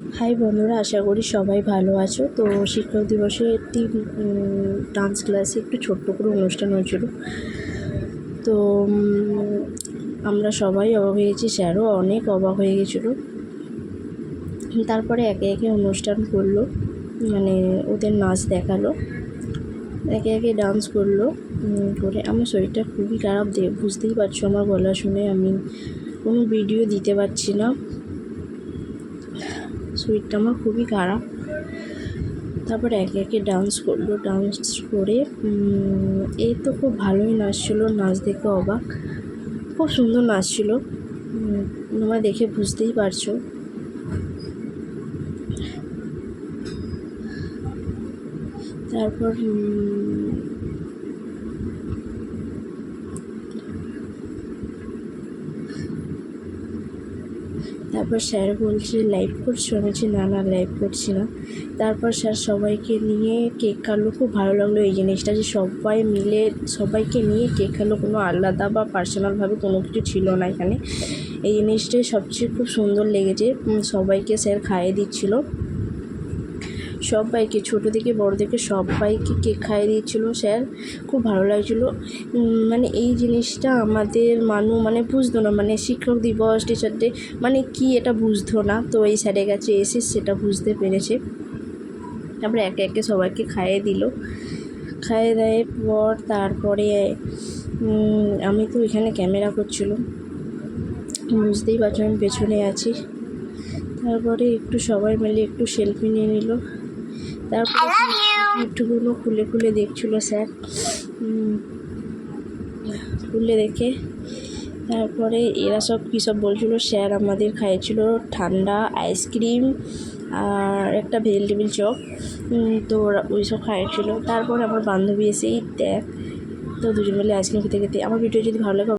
High বন্ধুরা, আশা করি সবাই ভালো আছো। তো শিক্ষক দিবসে একটি ডান্স ক্লাসে একটু ছোট্ট করে অনুষ্ঠান হয়েছিল। তো আমরা সবাই অবাক হয়ে গেছি, স্যারও অনেক অবাক হয়ে গেছিল। তারপরে একে একে অনুষ্ঠান করল মানে ওদের নাচ দেখাল, একে একে ডান্স করল করে আমার শরীরটা খুবই খারাপ বুঝতেই পারছ আমার গলা শুনে আমি কোনো ভিডিও দিতে পারছি না। শরীরটা আমার খুবই খারাপ। তারপর একে একে ডান্স করল ডান্স করে এই তো খুব ভালোই নাচছিলো, নাচ দেখে অবাক। খুব সুন্দর নাচছিলো তোমরা দেখে বুঝতেই পারছ। তারপর তারপর স্যার বলছে লাইভ করছ? আমি বলছি, না না লাইভ করছি না। তারপর স্যার সবাইকে নিয়ে কেক কাটলো। খুব ভালো লাগল এই জিনিসটা যে সবাই মিলে, সবাইকে নিয়ে কেক কাটলো। কোনো আলাদা বা পার্সোনালভাবে কোনো কিছু ছিল না এখানে। এই জিনিসটাই সবচেয়ে খুব সুন্দর লেগেছে। সবাইকে স্যার খাইয়ে দিচ্ছিল। সবাইকে, ছোটো থেকে বড় থেকে সবাইকে কেক খাইয়ে দিচ্ছিল স্যার। খুব ভালো লাগছিল। মানে এই জিনিসটা আমাদের মানু মানে বুঝতো না মানে শিক্ষক দিবস টিচার ডে মানে কি এটা বুঝতো না। তো এই স্যারের কাছে এসে সেটা বুঝতে পেরেছে। তারপরে একে একে সবাইকে খাইয়ে দিল। খাইয়ে দেয় পর তারপরে আমি তো এখানে ক্যামেরা করছিলাম। বুঝতেই পারছ আমি পেছনে আছি। তারপরে একটু সবাই মিলে একটু সেলফি নিয়ে নিল। তারপরে একটুগুলো খুলে খুলে দেখছিল স্যার খুলে দেখে তারপরে এরা সব কী সব বলছিলো স্যার আমাদের খাইয়েছিল ঠান্ডা আইসক্রিম আর একটা ভেজিটেবিল চপ তো ওরা ওই সব খাইয়েছিল তারপর আমার বান্ধবী এসেই দেখ তো দুজন মিলে আইসক্রিম খেতে খেতে আমার ভিডিও যদি ভালো লাগে